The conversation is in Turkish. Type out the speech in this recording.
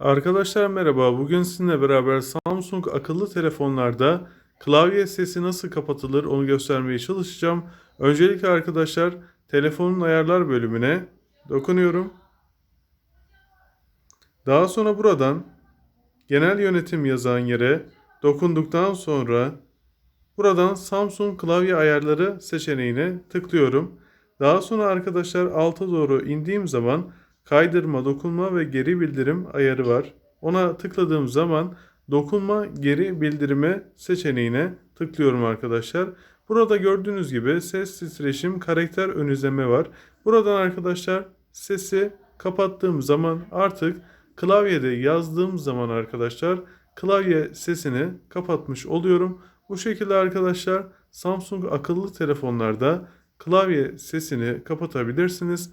Arkadaşlar merhaba. Bugün sizinle beraber Samsung akıllı telefonlarda klavye sesi nasıl kapatılır onu göstermeye çalışacağım. Öncelikle arkadaşlar telefonun ayarlar bölümüne dokunuyorum. Daha sonra buradan genel yönetim yazan yere dokunduktan sonra buradan Samsung klavye ayarları seçeneğine tıklıyorum. Daha sonra arkadaşlar alta doğru indiğim zaman kaydırma, dokunma ve geri bildirim ayarı var. Ona tıkladığım zaman dokunma geri bildirime seçeneğine tıklıyorum arkadaşlar. Burada gördüğünüz gibi ses titreşim karakter ön izleme var. Buradan arkadaşlar sesi kapattığım zaman artık klavyede yazdığım zaman arkadaşlar klavye sesini kapatmış oluyorum. Bu şekilde arkadaşlar Samsung akıllı telefonlarda klavye sesini kapatabilirsiniz.